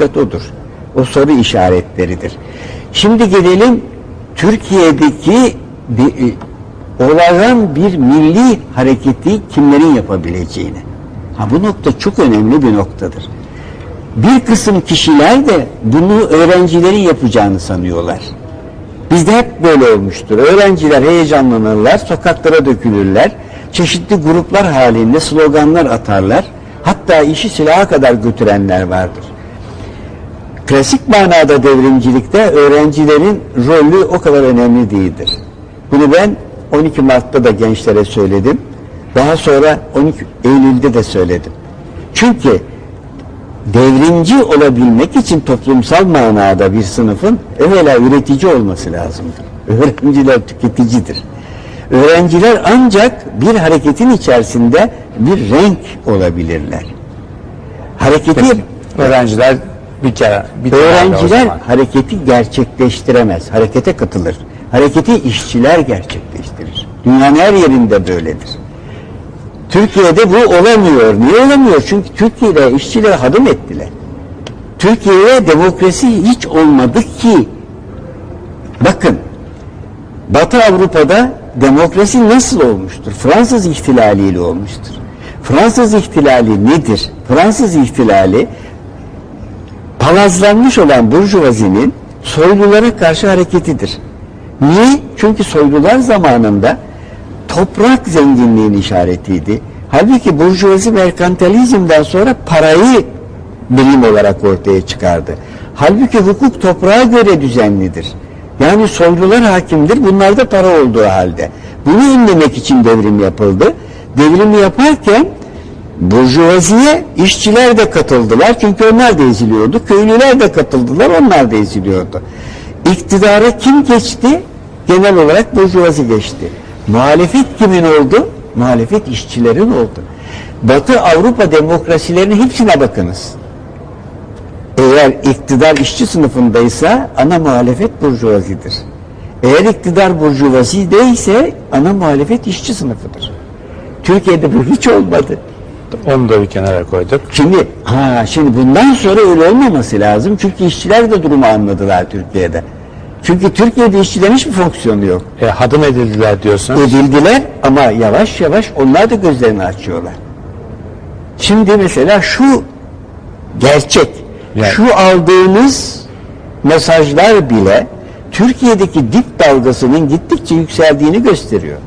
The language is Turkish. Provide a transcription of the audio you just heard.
hakikat odur. O soru işaretleridir. Şimdi gelelim Türkiye'deki bir, e, olağan bir milli hareketi kimlerin yapabileceğine. Ha bu nokta çok önemli bir noktadır. Bir kısım kişiler de bunu öğrencilerin yapacağını sanıyorlar. Bizde hep böyle olmuştur. Öğrenciler heyecanlanırlar, sokaklara dökülürler. Çeşitli gruplar halinde sloganlar atarlar. Hatta işi silaha kadar götürenler vardır. Klasik manada devrimcilikte öğrencilerin rolü o kadar önemli değildir. Bunu ben 12 Mart'ta da gençlere söyledim. Daha sonra 12 Eylül'de de söyledim. Çünkü devrimci olabilmek için toplumsal manada bir sınıfın evvela üretici olması lazımdır. Öğrenciler tüketicidir. Öğrenciler ancak bir hareketin içerisinde bir renk olabilirler. Hareketi Peki. Öğrenciler bir kere bir öğrenciler hareketi gerçekleştiremez. Harekete katılır. Hareketi işçiler gerçekleştirir. Dünyanın her yerinde böyledir. Türkiye'de bu olamıyor. Niye olamıyor? Çünkü Türkiye'de işçiler hadım ettiler. Türkiye'ye demokrasi hiç olmadı ki. Bakın, Batı Avrupa'da demokrasi nasıl olmuştur? Fransız ihtilaliyle olmuştur. Fransız ihtilali nedir? Fransız ihtilali palazlanmış olan burjuvazinin soylulara karşı hareketidir. Niye? Çünkü soylular zamanında toprak zenginliğinin işaretiydi. Halbuki burjuvazi merkantilizmden sonra parayı birim olarak ortaya çıkardı. Halbuki hukuk toprağa göre düzenlidir. Yani soylular hakimdir, bunlar da para olduğu halde. Bunu önlemek için devrim yapıldı. Devrimi yaparken Burjuvaziye işçiler de katıldılar çünkü onlar da eziliyordu. Köylüler de katıldılar onlar da eziliyordu. İktidara kim geçti? Genel olarak burjuvazi geçti. Muhalefet kimin oldu? Muhalefet işçilerin oldu. Batı Avrupa demokrasilerinin hepsine bakınız. Eğer iktidar işçi sınıfındaysa ana muhalefet burjuvazidir. Eğer iktidar burjuvazi değilse ana muhalefet işçi sınıfıdır. Türkiye'de bu hiç olmadı. Onu da bir kenara koyduk. Şimdi ha şimdi bundan sonra öyle olmaması lazım. Çünkü işçiler de durumu anladılar Türkiye'de. Çünkü Türkiye'de işçilerin hiçbir fonksiyonu yok. E, hadım edildiler diyorsunuz. Edildiler ama yavaş yavaş onlar da gözlerini açıyorlar. Şimdi mesela şu gerçek, Yani- şu aldığınız mesajlar bile Türkiye'deki dip dalgasının gittikçe yükseldiğini gösteriyor.